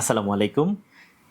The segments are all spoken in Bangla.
আসসালামু আলাইকুম।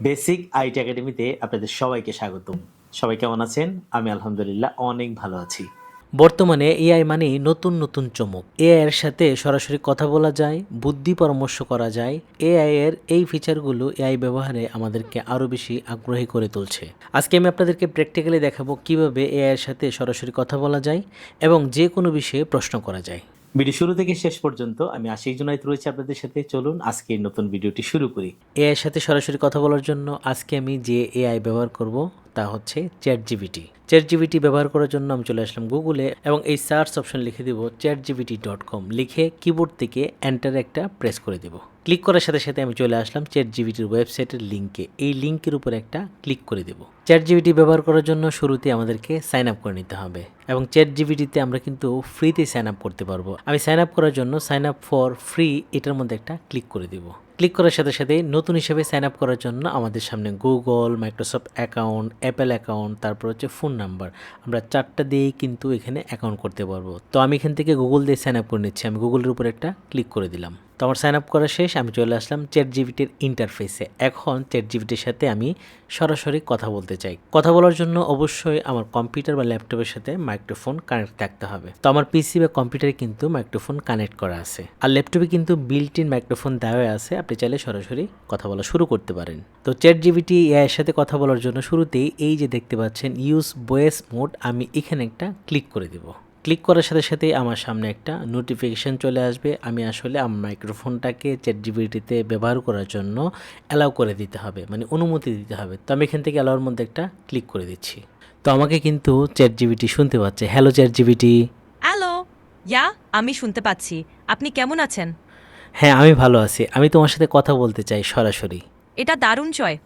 বেসিক আইটি একাডেমিতে আপনাদের সবাইকে স্বাগতম। সবাই কেমন আছেন? আমি আলহামদুলিল্লাহ অনেক ভালো আছি। বর্তমানে এআই মানে নতুন নতুন চমক। এআই এর সাথে সরাসরি কথা বলা যায়, বুদ্ধি পরামর্শ করা যায়। এআই এর এই ফিচারগুলো এআই ব্যবহারে আমাদেরকে আরও বেশি আগ্রহী করে তুলছে। আজকে আমি আপনাদেরকে প্র্যাকটিক্যালি দেখাবো কীভাবে এআই এর সাথে সরাসরি কথা বলা যায় এবং যে কোনো বিষয়ে প্রশ্ন করা যায়। ভিডিও শুরু থেকে শেষ পর্যন্ত আমি আশিক জুনাইত রয়েছে আপনাদের সাথে। চলুন আজকে নতুন ভিডিওটি শুরু করি। এআই সাথে সরাসরি কথা বলার জন্য আজকে আমি যে এআই ব্যবহার করব, তা হচ্ছে চ্যাট জিবিটি চ্যাট জিবিটি ব্যবহার করার জন্য আমি চলে আসলাম গুগলে এবং এই সার্চ অপশন লিখে দিব চ্যাট জিবিটি ডট কম লিখে কিবোর্ড থেকে এন্টার একটা প্রেস করে দেব। ক্লিক করার সাথে সাথে আমি চলে আসলাম চ্যাট জিবিটির ওয়েবসাইটের লিঙ্কে এই লিঙ্কের উপর একটা ক্লিক করে দেব। চ্যাট জিবিটি ব্যবহার করার জন্য শুরুতে আমাদেরকে সাইন আপ করে নিতে হবে। এবং চ্যাট জিবিটিতে আমরা কিন্তু ফ্রিতে সাইন আপ করতে পারব। আমি সাইন আপ করার জন্য সাইন আপ ফর ফ্রি এটার মধ্যে একটা ক্লিক করে দেব। ক্লিক করার সাথে সাথে নতুন হিসেবে সাইন আপ করার জন্য আমাদের সামনে Google Microsoft account Apple account তারপর হচ্ছে ফোন নাম্বার আমরা চারটা দিয়েই কিন্তু এখানে অ্যাকাউন্ট করতে পারব। তো আমি এখান থেকে গুগল দিয়ে সাইন আপ করে নিচ্ছি। আমি গুগলের উপর একটা ক্লিক করে দিলাম। তো আমার সাইন আপ করা শেষ। আমি চলে আসলাম চ্যাট জিবিটির ইন্টারফেসে এখন চ্যাট জিবিটির সাথে আমি সরাসরি কথা বলতে চাই। কথা বলার জন্য অবশ্যই আমার কম্পিউটার বা ল্যাপটপের সাথে মাইক্রোফোন কানেক্ট থাকতে হবে। তো আমার পিসি বা কম্পিউটারে কিন্তু মাইক্রোফোন কানেক্ট করা আছে। আর ল্যাপটপে কিন্তু বিল্ট ইন মাইক্রোফোন দেওয়া আছে। আপনি চাইলে সরাসরি কথা বলা শুরু করতে পারেন। তো চ্যাট জিবিটি এর সাথে কথা বলার জন্য শুরুতেই এই যে দেখতে পাচ্ছেন ইউজ ভয়েস মোড আমি এখানে একটা ক্লিক করে দেবো। ক্লিক করার সাথে সাথে আমার সামনে একটা নোটিফিকেশান চলে আসবে। আমি আসলে আমার মাইক্রোফোনটাকে চ্যাট জিবিটিতে ব্যবহার করার জন্য অ্যালাউ করে দিতে হবে মানে অনুমতি দিতে হবে। তো আমি এখান থেকে অ্যালাউর মধ্যে একটা ক্লিক করে দিচ্ছি। তো আমাকে কিন্তু চ্যাট জিবিটি শুনতে পাচ্ছে। Hello chat GPT hello yeah আমি শুনতে পাচ্ছি। আপনি কেমন আছেন? হ্যাঁ আমি ভালো আছি। আমি তোমার সাথে কথা বলতে চাই সরাসরি। এটা দারুণ চয়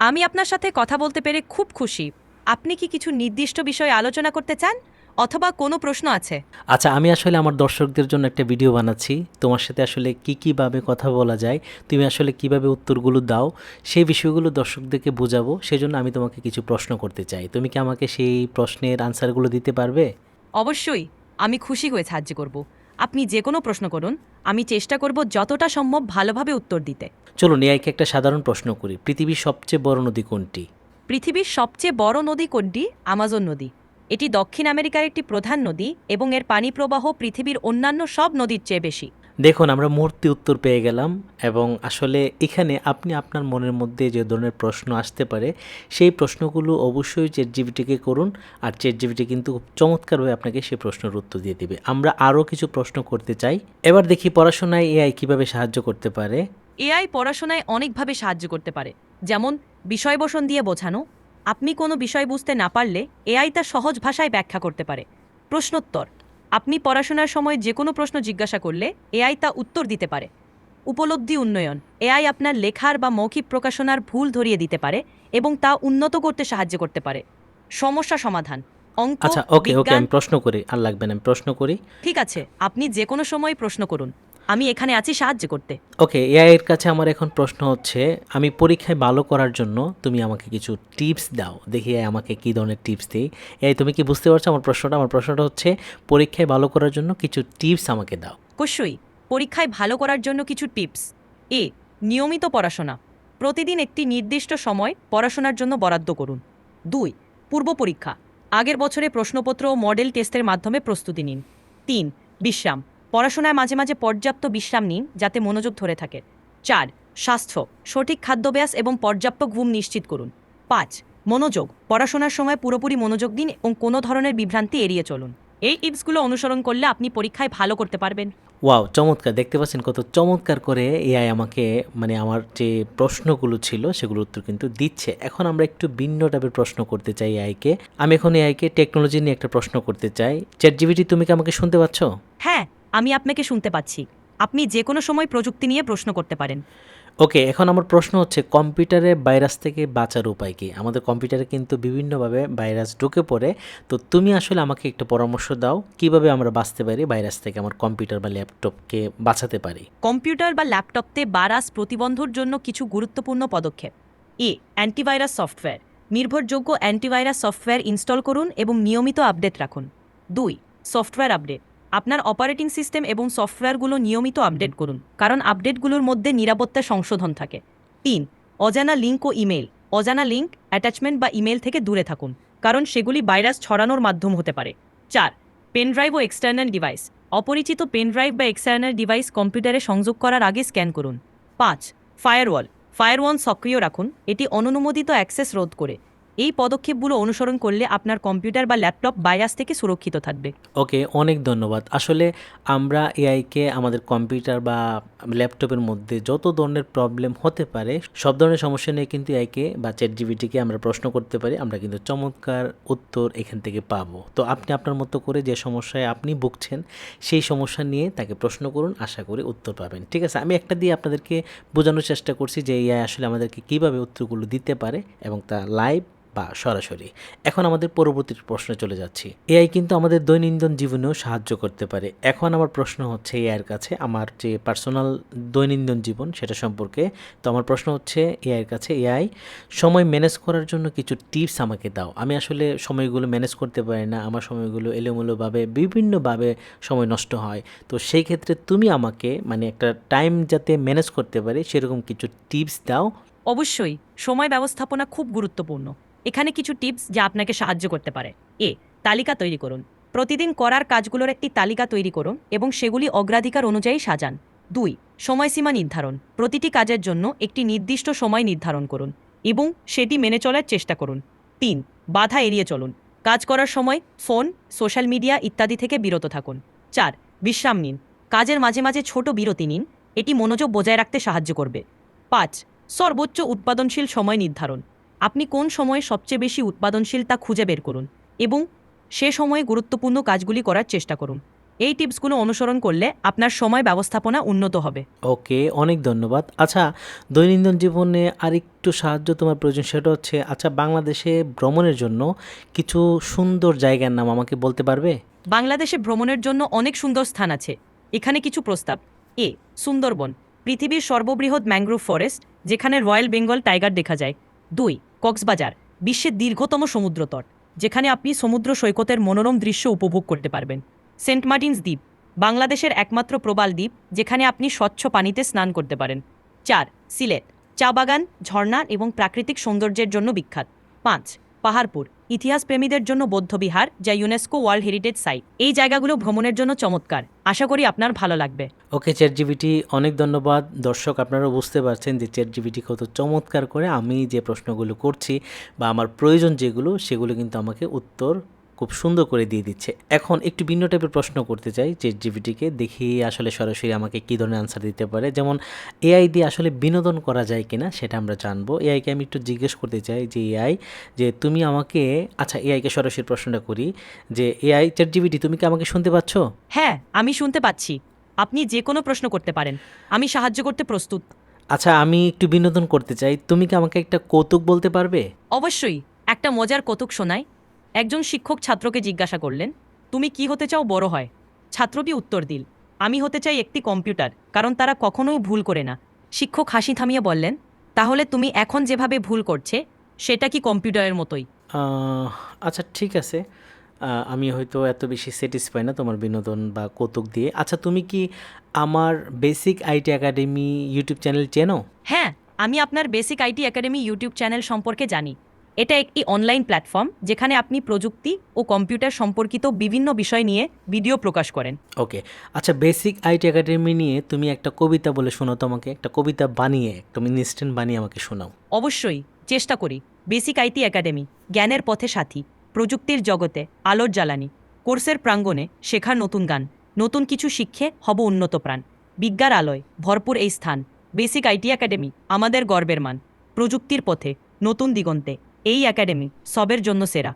আমি আপনার সাথে কথা বলতে পেরে খুব খুশি। আপনি কি কিছু নির্দিষ্ট বিষয়ে আলোচনা করতে চান? অথবা কোনো প্রশ্ন আছে? আচ্ছা আমি আসলে আমার দর্শকদের জন্য একটা ভিডিও বানাচ্ছি। তোমার সাথে আসলে কি কীভাবে কথা বলা যায় তুমি আসলে কীভাবে উত্তরগুলো দাও সেই বিষয়গুলো দর্শকদেরকে বোঝাবো সেজন্য আমি তোমাকে কিছু প্রশ্ন করতে চাই। তুমি কি আমাকে সেই প্রশ্নের আনসারগুলো দিতে পারবে? অবশ্যই। আমি খুশি হয়ে সাহায্য করব। আপনি যে কোনো প্রশ্ন করুন আমি চেষ্টা করব যতটা সম্ভব ভালোভাবে উত্তর দিতে। চলো নিয়াইকে একটা সাধারণ প্রশ্ন করি। পৃথিবীর সবচেয়ে বড় নদী কোনটি? পৃথিবীর সবচেয়ে বড় নদী কোনটি? আমাজন নদী। এটি দক্ষিণ আমেরিকার একটি প্রধান নদী এবং এর পানি প্রবাহ পৃথিবীর অন্যান্য সব নদীর চেয়ে বেশি। দেখুন আমরা মূর্তি উত্তর পেয়ে গেলাম এবং আসলে এখানে আপনি আপনার মনের মধ্যে যে ধরনের প্রশ্ন আসতে পারে সেই প্রশ্নগুলো অবশ্যই চেট জিবিটিকে করুন আর চেট জিবিটি কিন্তু খুব চমৎকারভাবে আপনাকে সেই প্রশ্নের উত্তর দিয়ে দিবে। আমরা আরও কিছু প্রশ্ন করতে চাই। এবার দেখি পড়াশোনায় এআই কীভাবে সাহায্য করতে পারে। এআই পড়াশোনায় অনেকভাবে সাহায্য করতে পারে যেমন বিষয়বসন দিয়ে বোঝানো আপনি কোনো বিষয় বুঝতে না পারলে এআই তা সহজ ভাষায় ব্যাখ্যা করতে পারে। প্রশ্নোত্তর। আপনি পড়াশোনার সময় যে কোনো প্রশ্ন জিজ্ঞাসা করলে এআই তা উত্তর দিতে পারে। উপলব্ধি উন্নয়ন। এআই আপনার লেখার বা মৌখিক প্রকাশনার ভুল ধরিয়ে দিতে পারে এবং তা উন্নত করতে সাহায্য করতে পারে। সমস্যা সমাধান। অঙ্ক আচ্ছা ওকে ওকে আমি প্রশ্ন করি। আর লাগবে না আমি প্রশ্ন করি। ঠিক আছে আপনি যে কোনো সময় প্রশ্ন করুন। আমি এখানে আছি সাহায্য করতে। ওকে এআই এর কাছে আমার এখন প্রশ্ন হচ্ছে আমি পরীক্ষায় ভালো করার জন্য তুমি আমাকে কিছু টিপস দাও। দেখি AI আমাকে কী ধরনের টিপস দিই এআই তুমি কি বুঝতে পারছ আমার প্রশ্নটা? আমার প্রশ্নটা হচ্ছে পরীক্ষায় ভালো করার জন্য কিছু টিপস আমাকে দাও। অবশ্যই পরীক্ষায় ভালো করার জন্য কিছু টিপস এ নিয়মিত পড়াশোনা। প্রতিদিন একটি নির্দিষ্ট সময় পড়াশোনার জন্য বরাদ্দ করুন। দুই পূর্ব পরীক্ষা। আগের বছরে প্রশ্নপত্র ও মডেল টেস্টের মাধ্যমে প্রস্তুতি নিন। তিন বিশ্রাম। পড়াশোনায় মাঝে মাঝে পর্যাপ্ত বিশ্রাম নিন যাতে মনোযোগ ধরে থাকে। চার স্বাস্থ্য সঠিক খাদ্যাভ্যাস এবং পর্যাপ্ত ঘুম নিশ্চিত করুন। পাঁচ মনোযোগ পড়াশোনার সময় পুরোপুরি মনোযোগ দিন এবং কোনো ধরনের বিভ্রান্তি এড়িয়ে চলুন। এই টিপসগুলো অনুসরণ করলে আপনি পরীক্ষায় ভালো করতে পারবেন। ওয়াও চমৎকার! দেখতে পাচ্ছেন কত চমৎকার করে এআই আমাকে মানে আমার যে প্রশ্নগুলো ছিল সেগুলোর উত্তর কিন্তু দিচ্ছে। এখন আমরা একটু ভিন্ন টাইপের প্রশ্ন করতে চাই এআইকে আমি এখন এআইকে টেকনোলজি নিয়ে একটা প্রশ্ন করতে চাই। চ্যাট জিবিটি তুমি কি আমাকে শুনতে পাচ্ছ? হ্যাঁ আমি আপনাকে শুনতে পাচ্ছি। আপনি যে কোনো সময় প্রযুক্তি নিয়ে প্রশ্ন করতে পারেন। ওকে এখন আমার প্রশ্ন হচ্ছে কম্পিউটারে ভাইরাস থেকে বাঁচার উপায় কি? আমাদের কম্পিউটারে কিন্তু বিভিন্নভাবে ভাইরাস ঢুকে পড়ে। তো তুমি আসলে আমাকে একটু পরামর্শ দাও কীভাবে আমরা বাঁচতে পারি ভাইরাস থেকে আমার কম্পিউটার বা ল্যাপটপকে বাঁচাতে পারি? কম্পিউটার বা ল্যাপটপতে বারাস প্রতিবন্ধর জন্য কিছু গুরুত্বপূর্ণ পদক্ষেপ। এ অ্যান্টিভাইরাস সফটওয়্যার। নির্ভরযোগ্য অ্যান্টিভাইরাস সফটওয়্যার ইনস্টল করুন এবং নিয়মিত আপডেট রাখুন। দুই সফটওয়্যার আপডেট। আপনার অপারেটিং সিস্টেম এবং সফটওয়্যারগুলো নিয়মিত আপডেট করুন, কারণ আপডেটগুলোর মধ্যে নিরাপত্তা সংশোধন থাকে। তিন, অজানা লিঙ্ক ও ইমেল অজানা লিঙ্ক অ্যাটাচমেন্ট বা ইমেল থেকে দূরে থাকুন, কারণ সেগুলি ভাইরাস ছড়ানোর মাধ্যম হতে পারে। চার পেনড্রাইভ ও এক্সটার্নাল ডিভাইস। অপরিচিত পেনড্রাইভ বা এক্সটার্নাল ডিভাইস কম্পিউটারে সংযোগ করার আগে স্ক্যান করুন। পাঁচ, ফায়ারওয়াল। ফায়ারওয়াল সক্রিয় রাখুন। এটি অননুমোদিত অ্যাক্সেস রোধ করে। এই পদক্ষেপগুলো অনুসরণ করলে আপনার কম্পিউটার বা ল্যাপটপ ভাইরাস থেকে সুরক্ষিত থাকবে। ওকে, অনেক ধন্যবাদ। আসলে আমরা এআইকে আমাদের কম্পিউটার বা ল্যাপটপের মধ্যে যত ধরনের প্রবলেম হতে পারে, সব ধরনের সমস্যা নিয়ে কিন্তু এআইকে বা চ্যাট জিবিটিকে আমরা প্রশ্ন করতে পারি। আমরা কিন্তু চমৎকার উত্তর এখান থেকে পাবো। তো আপনি আপনার মতো করে যে সমস্যায় আপনি ভুগছেন, সেই সমস্যা নিয়ে তাকে প্রশ্ন করুন, আশা করি উত্তর পাবেন। ঠিক আছে, আমি একটা দিয়ে আপনাদেরকে বোঝানোর চেষ্টা করছি যে এআই আসলে আমাদেরকে কীভাবে উত্তরগুলো দিতে পারে এবং তা লাইভ বা সরাসরি। এখন আমাদের পরবর্তী প্রশ্নে চলে যাচ্ছি। এআই কিন্তু আমাদের দৈনন্দিন জীবনেও সাহায্য করতে পারে। এখন আমার প্রশ্ন হচ্ছে এআইয়ের কাছে, আমার যে পার্সোনাল দৈনন্দিন জীবন সেটা সম্পর্কে, তো আমার প্রশ্ন হচ্ছে এআইয়ের কাছে, এআই, সময় ম্যানেজ করার জন্য কিছু টিপস আমাকে দাও। আমি আসলে সময়গুলো ম্যানেজ করতে পারি না, আমার সময়গুলো এলোমেলোভাবে, বিভিন্নভাবে সময় নষ্ট হয়। তো সেই ক্ষেত্রে তুমি আমাকে মানে একটা টাইম যাতে ম্যানেজ করতে পারি, সেরকম কিছু টিপস দাও। অবশ্যই, সময় ব্যবস্থাপনা খুব গুরুত্বপূর্ণ। এখানে কিছু টিপস যা আপনাকে সাহায্য করতে পারে। এ, তালিকা তৈরি করুন। প্রতিদিন করার কাজগুলোর একটি তালিকা তৈরি করুন এবং সেগুলি অগ্রাধিকার অনুযায়ী সাজান। দুই, সময়সীমা নির্ধারণ। প্রতিটি কাজের জন্য একটি নির্দিষ্ট সময় নির্ধারণ করুন এবং সেটি মেনে চলার চেষ্টা করুন। তিন, বাধা এড়িয়ে চলুন। কাজ করার সময় ফোন, সোশ্যাল মিডিয়া ইত্যাদি থেকে বিরত থাকুন। চার, বিশ্রাম নিন। কাজের মাঝে মাঝে ছোট বিরতি নিন। এটি মনোযোগ বজায় রাখতে সাহায্য করবে। পাঁচ, সর্বোচ্চ উৎপাদনশীল সময় নির্ধারণ। আপনি কোন সময়ে সবচেয়ে বেশি উৎপাদনশীল তা খুঁজে বের করুন এবং সে সময়ে গুরুত্বপূর্ণ কাজগুলি করার চেষ্টা করুন। এই টিপসগুলো অনুসরণ করলে আপনার সময় ব্যবস্থাপনা উন্নত হবে। ওকে অনেক ধন্যবাদ। আচ্ছা দৈনন্দিন জীবনে আরেকটু সাহায্য তোমার প্রয়োজন সেটা হচ্ছে আচ্ছা বাংলাদেশে ভ্রমণের জন্য কিছু সুন্দর জায়গার নাম আমাকে বলতে পারবে? বাংলাদেশে ভ্রমণের জন্য অনেক সুন্দর স্থান আছে। এখানে কিছু প্রস্তাব। এ সুন্দরবন পৃথিবীর সর্ববৃহৎ ম্যানগ্রোভ ফরেস্ট যেখানে রয়্যাল বেঙ্গল টাইগার দেখা যায়। দুই, কক্সবাজার, বিশ্বের দীর্ঘতম সমুদ্রতট, যেখানে আপনি সমুদ্র সৈকতের মনোরম দৃশ্য উপভোগ করতে পারবেন। সেন্ট মার্টিনস দ্বীপ, বাংলাদেশের একমাত্র প্রবাল দ্বীপ, যেখানে আপনি স্বচ্ছ পানিতে স্নান করতে পারেন। চার, সিলেট, চা বাগান, ঝর্ণা এবং প্রাকৃতিক সৌন্দর্যের জন্য বিখ্যাত। পাঁচ, পাহাড়পুর ইতিহাস প্রেমীদের জন্য বৌদ্ধবিহার, যা ইউনেস্কো ওয়ার্ল্ড হেরিটেজ সাইট। এই জায়গাগুলো ভ্রমণের জন্য চমৎকার। আশা করি আপনার ভালো লাগবে। ওকে চ্যাট জিবিটি অনেক ধন্যবাদ। দর্শক আপনারা বুঝতে পারছেন যে চ্যাট জিবিটি কত চমৎকার করে আমি যে প্রশ্নগুলো করছি বা আমার প্রয়োজন যেগুলো, সেগুলো কিন্তু আমাকে উত্তর খুব সুন্দর করে দিয়ে দিচ্ছে। এখন একটু ভিন্ন টাইপের প্রশ্ন করতে চাই চেট জিবিটিকে দেখি আসলে সরাসরি আমাকে কী ধরনের আনসার দিতে পারে। যেমন এআই দিয়ে আসলে বিনোদন করা যায় কিনা সেটা আমরা জানব। এআইকে আমি একটু জিজ্ঞেস করতে চাই যে এআই যে তুমি আমাকে আচ্ছা এআইকে সরাসরি প্রশ্নটা করি যে এআই চ্যাট জিবিটি তুমি কি আমাকে শুনতে পাচ্ছ? হ্যাঁ আমি শুনতে পাচ্ছি। আপনি যে কোনো প্রশ্ন করতে পারেন। আমি সাহায্য করতে প্রস্তুত। আচ্ছা আমি একটু বিনোদন করতে চাই। তুমি কি আমাকে একটা কৌতুক বলতে পারবে? অবশ্যই। একটা মজার কৌতুক শোনায় একজন শিক্ষক ছাত্রকে জিজ্ঞাসা করলেন তুমি কি হতে চাও বড় হয়? ছাত্রটি উত্তর দিল আমি হতে চাই একটি কম্পিউটার কারণ তারা কখনোই ভুল করে না। শিক্ষক হাসি থামিয়ে বললেন তাহলে তুমি এখন যেভাবে ভুল করছে সেটা কি কম্পিউটারের মতোই? আচ্ছা ঠিক আছে। আমি হয়তো এত বেশি স্যাটিসফাই না তোমার বিনোদন বা কৌতুক দিয়ে। আচ্ছা তুমি কি আমার basic IT academy YouTube channel চেনো? হ্যাঁ আমি আপনার basic IT academy YouTube channel সম্পর্কে জানি। এটা একটি অনলাইন প্ল্যাটফর্ম যেখানে আপনি প্রযুক্তি ও কম্পিউটার সম্পর্কিত বিভিন্ন বিষয় নিয়ে ভিডিও প্রকাশ করেন। ওকে আচ্ছা বেসিক আইটি একাডেমি নিয়ে তুমি একটা কবিতা বলে শোনাও তোমাকে একটা কবিতা বানিয়ে তুমি ইনস্ট্যান্ট বানিয়ে আমাকে শোনাও। অবশ্যই চেষ্টা করি। বেসিক আইটি একাডেমি জ্ঞানের পথে সাথী প্রযুক্তির জগতে আলোর জ্বালানি কোর্সের প্রাঙ্গণে শেখার নতুন গান নতুন কিছু শিক্ষে হব উন্নত প্রাণ। বিজ্ঞার আলোয় ভরপুর এই স্থান। বেসিক আইটি একাডেমি আমাদের গর্বের মান। প্রযুক্তির পথে নতুন দিগন্তে। এই একাডেমি সবের জন্য সেরা।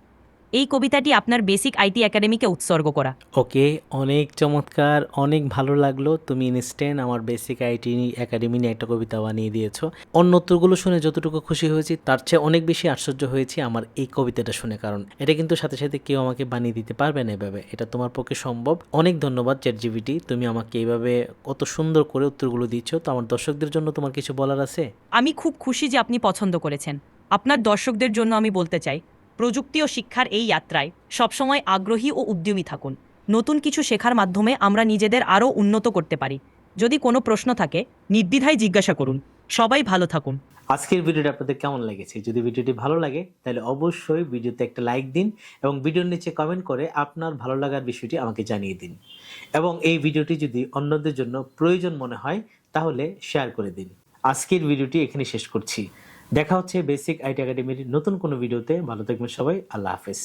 এই কবিতাটি আপনার বেসিক আইটি একাডেমিকে উৎসর্গ করা। ওকে অনেক চমৎকার অনেক ভালো লাগল। তুমি ইনস্ট্যান্ট আমার বেসিক আইটি একাডেমি নিয়ে একটা কবিতা বানিয়ে দিয়েছ। অন্য উত্তরগুলো শুনে যতটুকু খুশি হয়েছি তার চেয়ে অনেক বেশি আশ্চর্য হয়েছি আমার এই কবিতাটা শুনে। কারণ এটা কিন্তু সাথে সাথে কেউ আমাকে বানিয়ে দিতে পারবে না এভাবে। এটা তোমার পক্ষে সম্ভব। অনেক ধন্যবাদ চ্যাট জিবিটি তুমি আমাকে এইভাবে কত সুন্দর করে উত্তরগুলো দিচ্ছ। তো আমার দর্শকদের জন্য তোমার কিছু বলার আছে? আমি খুব খুশি যে আপনি পছন্দ করেছেন। আপনার দর্শকদের জন্য আমি বলতে চাই, প্রযুক্তি ও শিক্ষার এই যাত্রায় সবসময় আগ্রহী ও উদ্যমী থাকুন। নতুন কিছু শেখার মাধ্যমে আমরা নিজেদের আরও উন্নত করতে পারি। যদি কোনো প্রশ্ন থাকে, নির্দ্বিধায় জিজ্ঞাসা করুন। সবাই ভালো থাকুন। আজকের ভিডিওটা আপনাদের কেমন লেগেছে? যদি ভিডিওটি ভালো লাগে, তাহলে অবশ্যই ভিডিওতে একটা লাইক দিন এবং ভিডিওর নিচে কমেন্ট করে আপনার ভালো লাগার বিষয়টি আমাকে জানিয়ে দিন। এবং এই ভিডিওটি যদি অন্যদের জন্য প্রয়োজন মনে হয়, তাহলে শেয়ার করে দিন। আজকের ভিডিওটি এখানে শেষ করছি। দেখা হচ্ছে বেসিক আইটি একাডেমির নতুন কোনো ভিডিওতে। ভালো থাকবেন সবাই। আল্লাহ হাফেজ।